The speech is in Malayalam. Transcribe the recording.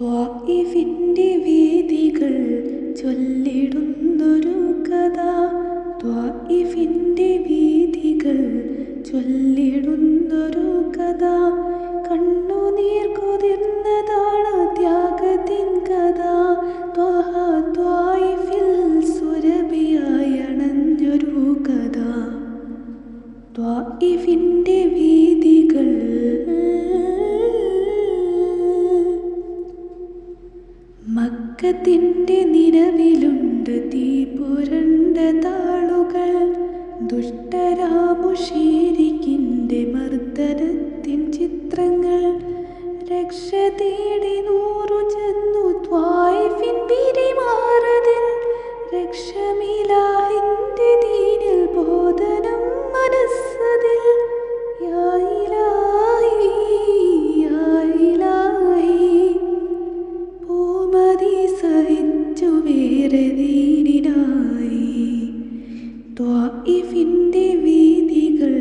ത്വാഇഫിന്റെ വേദികൾ ചൊല്ലിടുന്നൊരു കഥ. ത്വാഇഫിന്റെ വേദികൾ ചൊല്ലിടുന്നൊരു കഥ. കണ്ണുനീർ കുതിർന്നതാണ് ത്യാഗത്തിൻ കഥ. ത്വഹ ത്വായിഫിൽ സുരഭിയായി അണഞ്ഞൊരു കഥ. ത്വായിഫിന്റെ വേദികൾ മക്കത്തിന്റെ നിലവിലുണ്ട് തീ പുരണ്ട താളുകൾ. ദുഷ്ടരാമുഷീരിക്കിന്റെ മർദ്ദനത്തിൻ ചിത്രങ്ങൾ. രക്ഷ തേടി നൂറു ചെന്നു ത്വായിഫിൻ പിരിമാറതിൽ രക്ഷമിലാഹിന്റെ വേറെ ദീനിനായി ത്വാഇഫിന്റെ വീതികൾ